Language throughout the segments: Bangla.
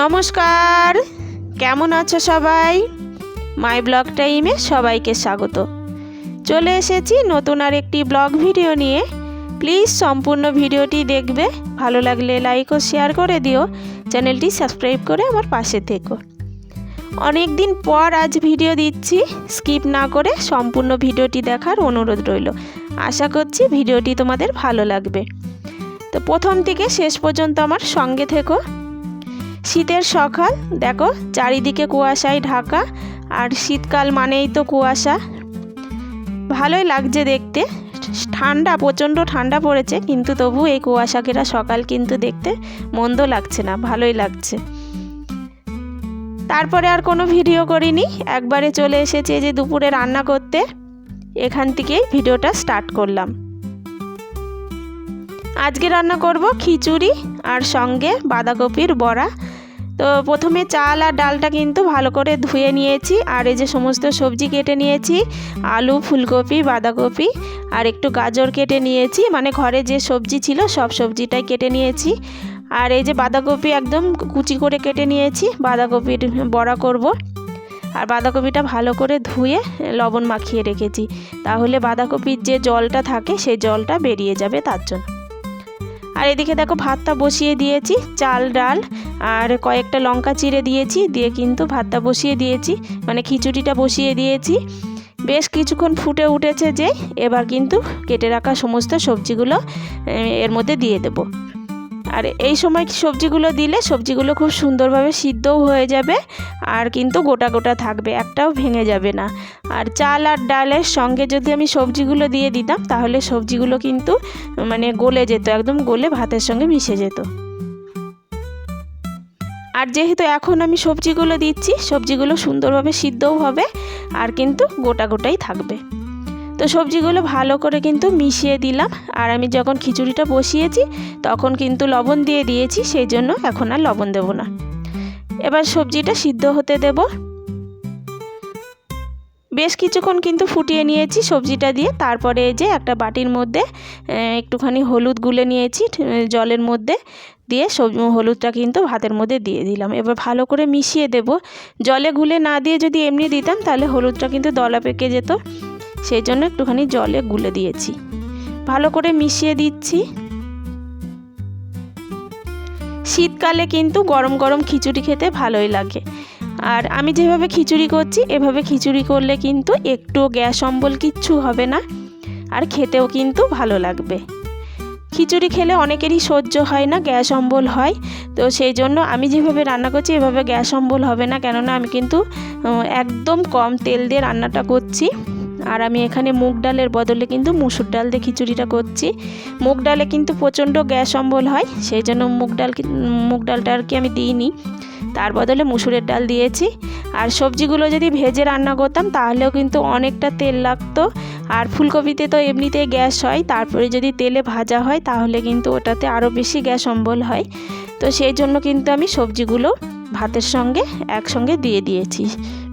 নমস্কার। কেমন আছো সবাই? মাই ব্লগ টাইমে সবাইকে স্বাগত। চলে এসেছি নতুন আর একটি ব্লগ ভিডিও নিয়ে। প্লিজ সম্পূর্ণ ভিডিওটি দেখবে, ভালো লাগলে লাইক ও শেয়ার করে দিও। চ্যানেলটি সাবস্ক্রাইব করে আমার পাশে থেকো। অনেক দিন পর আজ ভিডিও দিচ্ছি, স্কিপ না করে সম্পূর্ণ ভিডিওটি দেখার অনুরোধ রইল। আশা করছি ভিডিওটি তোমাদের ভালো লাগবে। তো প্রথম থেকে শেষ পর্যন্ত আমার সঙ্গে থেকো। শীতের সকাল, দেখো, চারিদিকে কুয়াশায় ঢাকা, আর শীতকাল মানেই তো কুয়াশা। ভালোই লাগছে দেখতে। ঠান্ডা, প্রচণ্ড ঠান্ডা পড়েছে, কিন্তু তবু এই কুয়াশা ঘেরা সকাল কিন্তু দেখতে মন্দ লাগছে না, ভালোই লাগছে। তারপরে আর কোনো ভিডিও করিনি, একবারে চলে এসেছে যে দুপুরে রান্না করতে। এখান থেকেই ভিডিওটা স্টার্ট করলাম। আজকে রান্না করব খিচুড়ি আর সঙ্গে বাঁধাকপির বড়া। তো প্রথমে চাল আর ডালটা কিন্তু ভালো করে ধুয়ে নিয়েছি, আর এই যে সমস্ত সবজি কেটে নিয়েছি, আলু, ফুলকপি, বাঁধাকপি, আর একটু গাজর কেটে নিয়েছি মানে ঘরে যে সবজি ছিল সব সবজিটাই কেটে নিয়েছি। আর এই যে বাঁধাকপি একদম কুচি করে কেটে নিয়েছি, বাঁধাকপির বড়া করব। আর বাঁধাকপিটা ভালো করে ধুয়ে লবণ মাখিয়ে রেখেছি, তাহলে বাঁধাকপির যে জলটা থাকে সেই জলটা বেরিয়ে যাবে তার জন্য। আর এদিকে দেখো ভাতটা বসিয়ে দিয়েছি, চাল, ডাল আর কয়েকটা লঙ্কা চিড়ে দিয়েছি, দিয়ে কিন্তু ভাতটা বসিয়ে দিয়েছি মানে খিচুড়িটা বসিয়ে দিয়েছি। বেশ কিছুক্ষণ ফুটে উঠেছে যে, এবার কিন্তু কেটে রাখা সমস্ত সবজিগুলো এর মধ্যে দিয়ে দেব। আর এই সময় সবজিগুলো দিলে সবজিগুলো খুব সুন্দরভাবে সিদ্ধও হয়ে যাবে আর কিন্তু গোটা গোটা থাকবে, একটাও ভেঙে যাবে না। আর চাল আর ডালের সঙ্গে যদি আমি সবজিগুলো দিয়ে দিতাম, তাহলে সবজিগুলো কিন্তু মানে গলে যেত, একদম গলে ভাতের সঙ্গে মিশে যেত। আর যেহেতু এখন আমি সবজিগুলো দিচ্ছি, সবজিগুলো সুন্দরভাবে সিদ্ধও হবে আর কিন্তু গোটা গোটাই থাকবে। তো সবজিগুলো ভালো করে কিন্তু মিশিয়ে দিলাম। আর আমি যখন খিচুড়িটা বসিয়েছি, তখন কিন্তু লবণ দিয়ে দিয়েছি সেই জন্য এখন আর লবণ দেব না। এবার সবজিটা সিদ্ধ হতে দেব। বেশ কিছুক্ষণ কিন্তু ফুটিয়ে নিয়েছি সবজিটা দিয়ে। তারপরে এই যে একটা বাটির মধ্যে একটুখানি হলুদ গুলে নিয়েছি জলের মধ্যে দিয়ে সব, হলুদটা কিন্তু ভাতের মধ্যে দিয়ে দিলাম। এবার ভালো করে মিশিয়ে দেব। জলে গুলে না দিয়ে যদি এমনি দিতাম, তাহলে হলুদটা কিন্তু দলা পেকে যেত। সেই জন্য একটুখানি জলে গুলে দিয়েছি। ভালো করে মিশিয়ে দিচ্ছি। শীতকালে কিন্তু গরম গরম খিচুড়ি খেতে ভালোই লাগে। আর আমি যেভাবে খিচুড়ি করছি, এভাবে খিচুড়ি করলে কিন্তু একটু গ্যাস অম্বল কিচ্ছু হবে না, আর খেতেও কিন্তু ভালো লাগবে। খিচুড়ি খেলে অনেকেরই সহ্য হয় না, গ্যাস অম্বল হয়। তো সেই জন্য আমি যেভাবে রান্না করছি, এভাবে গ্যাস অম্বল হবে না। কেননা আমি কিন্তু একদম কম তেল দিয়ে রান্নাটা করছি। আর আমি এখানে মুগ ডালের বদলে কিন্তু মুসুর ডাল দিয়ে খিচুড়িটা করছি। মুগ ডালে কিন্তু প্রচণ্ড গ্যাস অম্বল হয়, সেই জন্য মুগ ডাল মুগ ডালটা আর কি আমি দিইনি। তার বদলে মুসুরের ডাল দিয়েছি। আর সবজিগুলো যদি ভেজে রান্না করতাম, তাহলেও কিন্তু অনেকটা তেল লাগতো। আর ফুলকপিতে তো এমনিতেই গ্যাস হয়, তারপরে যদি তেলে ভাজা হয়, তাহলে কিন্তু ওটাতে আরও বেশি গ্যাস অম্বল হয়। তো সেই জন্য কিন্তু আমি সবজিগুলো ভাতের সঙ্গে একসঙ্গে দিয়ে দিয়েছি,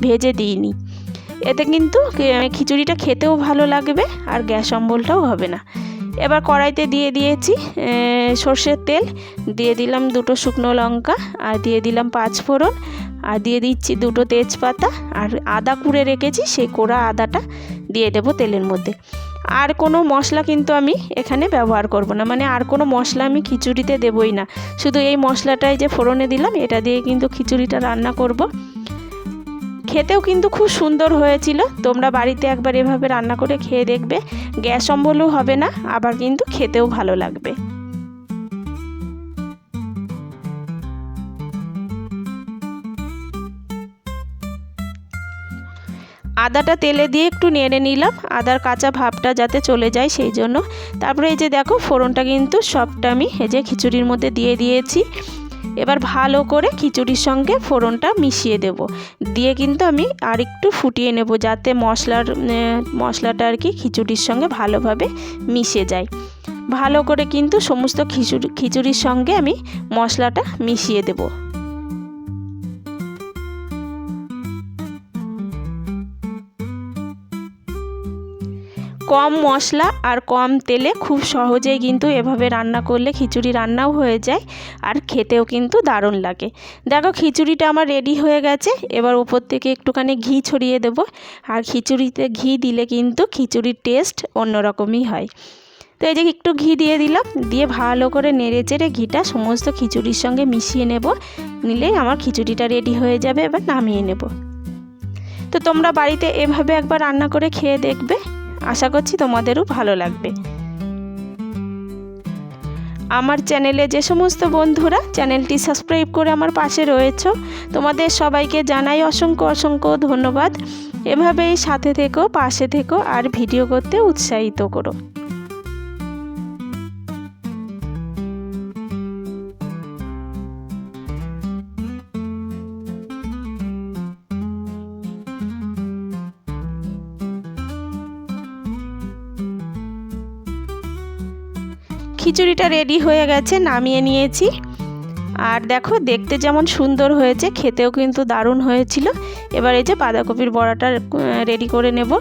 ভেজে দিইনি। এতে কিন্তু খিচুড়িটা খেতেও ভালো লাগবে আর গ্যাস অম্বলটাও হবে না। এবার কড়াইতে দিয়ে দিয়েছি সর্ষের তেল, দিয়ে দিলাম দুটো শুকনো লঙ্কা আর দিয়ে দিলাম পাঁচ ফোড়ন আর দিয়ে দিচ্ছি দুটো তেজপাতা আর আদা কুড়ে রেখেছি, সেই কোড়া আদাটা দিয়ে দেব তেলের মধ্যে। আর কোনো মশলা কিন্তু আমি এখানে ব্যবহার করব না মানে আর কোনো মশলা আমি খিচুড়িতে দেবই না। শুধু এই মশলাটাই যে ফোড়নে দিলাম, এটা দিয়ে কিন্তু খিচুড়িটা রান্না করব। খেতেও কিন্তু খুব সুন্দর হয়েছিল। তোমরা বাড়িতে একবার এভাবে রান্না করে খেয়ে দেখবে। গ্যাস অম্বলও হবে না, আবার কিন্তু খেতেও ভালো লাগবে। আদাটা তেলে দিয়ে একটু নেড়ে নিলাম। আদার কাঁচা ভাবটা যাতে চলে যায় সেই জন্য। তারপরে এই যে দেখো, ফোড়নটা কিন্তু সবটা আমি এই যে খিচুড়ির মধ্যে দিয়ে দিয়েছি। এবার ভালো করে খিচুড়ির সঙ্গে ফোড়নটা মিশিয়ে দেব। দিয়ে কিন্তু আমি আর একটু ফুটিয়ে নেব যাতে মশলার মশলাটা আর কি খিচুড়ির সঙ্গে ভালোভাবে মিশে যায়। ভালো করে কিন্তু সমস্ত খিচুড়ি, খিচুড়ির সঙ্গে আমি মশলাটা মিশিয়ে দেবো। কম মশলা আর কম তেলে খুব সহজেই কিন্তু এভাবে রান্না করলে খিচুড়ি রান্নাও হয়ে যায় আর খেতেও কিন্তু দারুণ লাগে। দেখো, খিচুড়িটা আমার রেডি হয়ে গেছে। এবার উপর থেকে একটুখানি ঘি ছড়িয়ে দেব। আর খিচুড়িতে ঘি দিলে কিন্তু খিচুড়ির টেস্ট অন্যরকমই হয়। তো এই যে একটু ঘি দিয়ে দিলাম। দিয়ে ভালো করে নেড়ে চেড়ে ঘিটা সমস্ত খিচুড়ির সঙ্গে মিশিয়ে নেব। নিলেই আমার খিচুড়িটা রেডি হয়ে যাবে। এবার নামিয়ে নেব। তো তোমরা বাড়িতে এভাবে একবার রান্না করে খেয়ে দেখবে। আশা করছি তোমাদেরও ভালো লাগবে। আমার চ্যানেলে যে সমস্ত বন্ধুরা, চ্যানেলটি সাবস্ক্রাইব করে আমার পাশে রয়েছ, তোমাদের সবাইকে জানাই অসংখ্য অসংখ্য ধন্যবাদ। এভাবেই সাথে থেকো, পাশে থেকো, আর ভিডিও করতে উৎসাহিত করো। খিচুড়িটা রেডি হয়ে গেছে, নামিয়ে নিয়েছি। আর দেখো, দেখতে যেমন সুন্দর হয়েছে, খেতেও কিন্তু দারুণ হয়েছিল। এবার এই যে বাঁধাকপির বড়াটা রেডি করে নেব।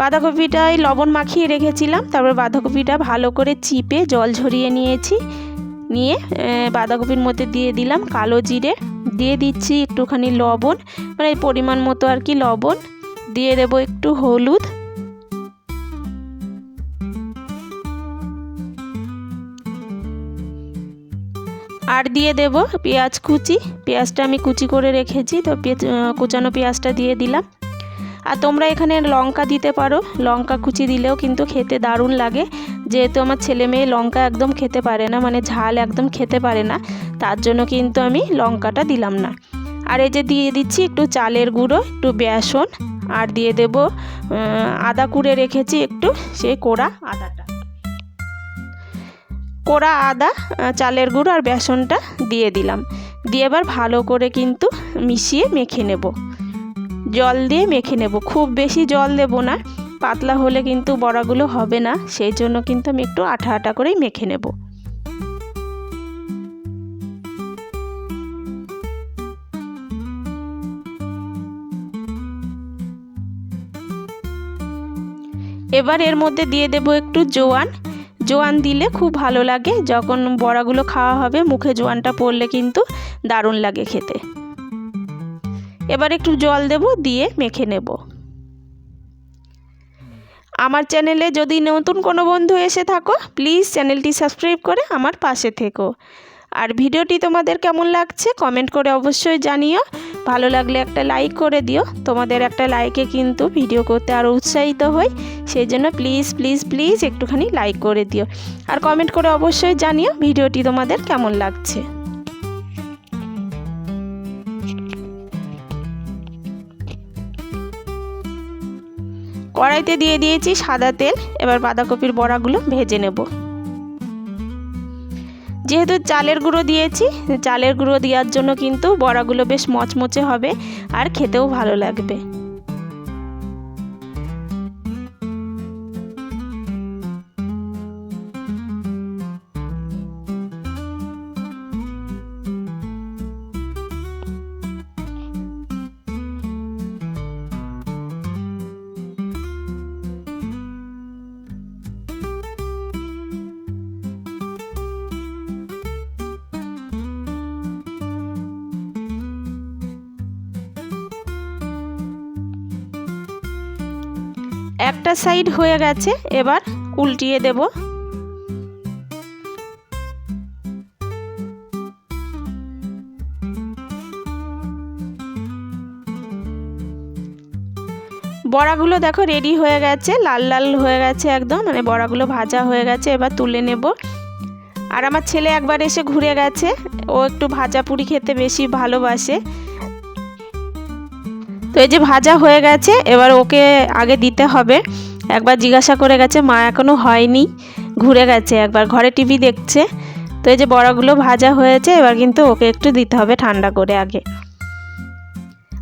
বাঁধাকপিটাই লবণ মাখিয়ে রেখেছিলাম, তারপর বাঁধাকপিটা ভালো করে চিপে জল ঝরিয়ে নিয়েছি। নিয়ে বাঁধাকপির মধ্যে দিয়ে দিলাম কালো জিরে। দিয়ে দিচ্ছি একটুখানি লবণ মানে পরিমাণ মতো আর কি লবণ। দিয়ে দেবো একটু হলুদ। আর দিয়ে দেব পেঁয়াজ কুচি। পেঁয়াজটা আমি কুচি করে রেখেছি, তো কুচানো পেঁয়াজটা দিয়ে দিলাম। আর তোমরা এখানে লঙ্কা দিতে পারো, লঙ্কা কুচি দিলেও কিন্তু খেতে দারুণ লাগে। যেহেতু আমার ছেলে মেয়ে লঙ্কা একদম খেতে পারে না মানে ঝাল একদম খেতে পারে না, তার জন্য কিন্তু আমি লঙ্কাটা দিলাম না। আর এই যে দিয়ে দিচ্ছি একটু চালের গুঁড়ো, একটু বেসন, আর দিয়ে দেব আদা কুড়ে রেখেছি একটু, সেই কোড়া আদাটা। কোড়া আদা চালের গুঁড়ো আর বেসনটা দিয়ে দিলাম। দিয়ে এবার ভালো করে কিন্তু মিশিয়ে মেখে নেব। জল দিয়ে মেখে নেব। খুব বেশি জল দেব না। পাতলা হলে কিন্তু বড়াগুলো হবে না। সেই জন্য কিন্তু আমি একটু আঠা আঠা করেই মেখে নেব। এবার এর মধ্যে দিয়ে দেব একটু জোয়ান। জোয়ান দিলে খুব ভালো লাগে। যখন বড়াগুলো খাওয়া হবে, মুখে জোয়ানটা পড়লে কিন্তু দারুণ লাগে খেতে। এবার একটু জল দেব, দিয়ে মেখে নেব। আমার চ্যানেলে যদি নতুন কোনো বন্ধু এসে থাকো, প্লিজ চ্যানেলটি সাবস্ক্রাইব করে আমার পাশে থেকো। আর ভিডিওটি তোমাদের কেমন লাগছে কমেন্ট করে অবশ্যই জানিও। ভালো লাগলে একটা লাইক করে দিও। তোমাদের একটা লাইকে কিন্তু ভিডিও করতে আরও উৎসাহিত হই। সেই জন্য প্লিজ প্লিজ প্লিজ একটুখানি লাইক করে দিও। আর কমেন্ট করে অবশ্যই জানিও ভিডিওটি তোমাদের কেমন লাগছে। কড়াইতে দিয়ে দিয়েছি সাদা তেল। এবার বাঁধাকপির বড়াগুলো ভেজে নেব। যেহেতু চালের গুঁড়ো দিয়েছি, চালের গুঁড়ো দেওয়ার জন্য কিন্তু বড়াগুলো বেশ মচমচে হবে আর খেতেও ভালো লাগবে। একটা সাইড হয়ে গেছে, এবার উল্টিয়ে দেব। বড়াগুলো দেখো রেডি হয়ে গেছে, লাল লাল হয়ে গেছে একদম মানে বড়াগুলো ভাজা হয়ে গেছে, এবার তুলে নেব। আর আমার ছেলে একবার এসে ঘুরে গেছে, ও একটু ভাজা পুরি খেতে বেশি ভালোবাসে। তো এই যে ভাজা হয়ে গেছে, এবার ওকে আগে দিতে হবে। একবার জিজ্ঞাসা করে গেছে, মা এখনও হয়নি। ঘুরে গেছে একবার, ঘরে টিভি দেখছে। তো এই যে বড়াগুলো ভাজা হয়েছে, এবার কিন্তু ওকে একটু দিতে হবে ঠান্ডা করে আগে।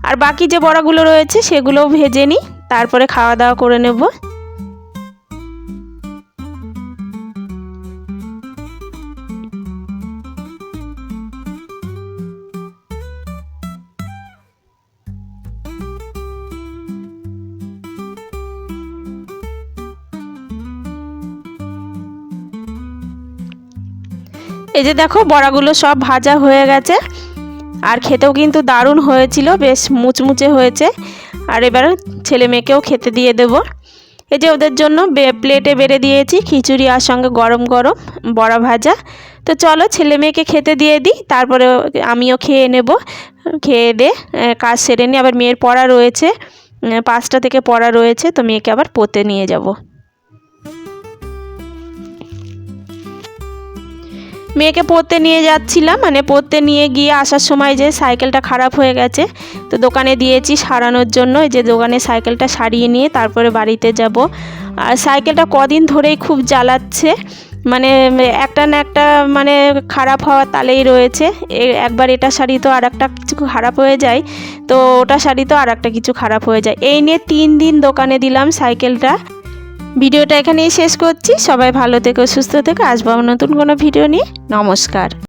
আর বাকি যে বড়াগুলো রয়েছে, সেগুলোও ভেজে নিই, তারপরে খাওয়া দাওয়া করে নেব। এই যে দেখো, বড়াগুলো সব ভাজা হয়ে গেছে। আর খেতেও কিন্তু দারুণ হয়েছিল, বেশ মুচমুচে হয়েছে। আর এবার ছেলে মেয়েকেও খেতে দিয়ে দেবো। এই যে ওদের জন্য বে- প্লেটে বেড়ে দিয়েছি, খিচুড়ি আর সঙ্গে গরম গরম বড়া ভাজা। তো চলো, ছেলে মেয়েকে খেতে দিয়ে দিই, তারপরে আমিও খেয়ে নেব। খেয়ে দে কাজ সেরে নিই আবার মেয়ের পড়া রয়েছে। পাঁচটা থেকে পড়া রয়েছে, তো মেয়েকে আবার পড়তে নিয়ে যাব। মেয়েকে পড়তে নিয়ে যাচ্ছিলাম মানে পড়তে নিয়ে গিয়ে আসার সময় যে সাইকেলটা খারাপ হয়ে গেছে, তো দোকানে দিয়েছি সারানোর জন্য যে দোকানে সাইকেলটা সারিয়ে নিয়ে তারপরে বাড়িতে যাব। আর সাইকেলটা কদিন ধরেই খুব জ্বালাচ্ছে মানে একটা না একটা মানে খারাপ হওয়ার তালেই রয়েছে। একবার এটা শাড়ি তো আর একটা কিছু খারাপ হয়ে যায়, তো ওটা শাড়ি তো আর একটা কিছু খারাপ হয়ে যায়। এই নিয়ে তিন দিন দোকানে দিলাম সাইকেলটা। ভিডিওটা এখানেই শেষ করছি। সবাই ভালো থেকো, সুস্থ থেকো। আসব নতুন কোনো ভিডিও নিয়ে। নমস্কার।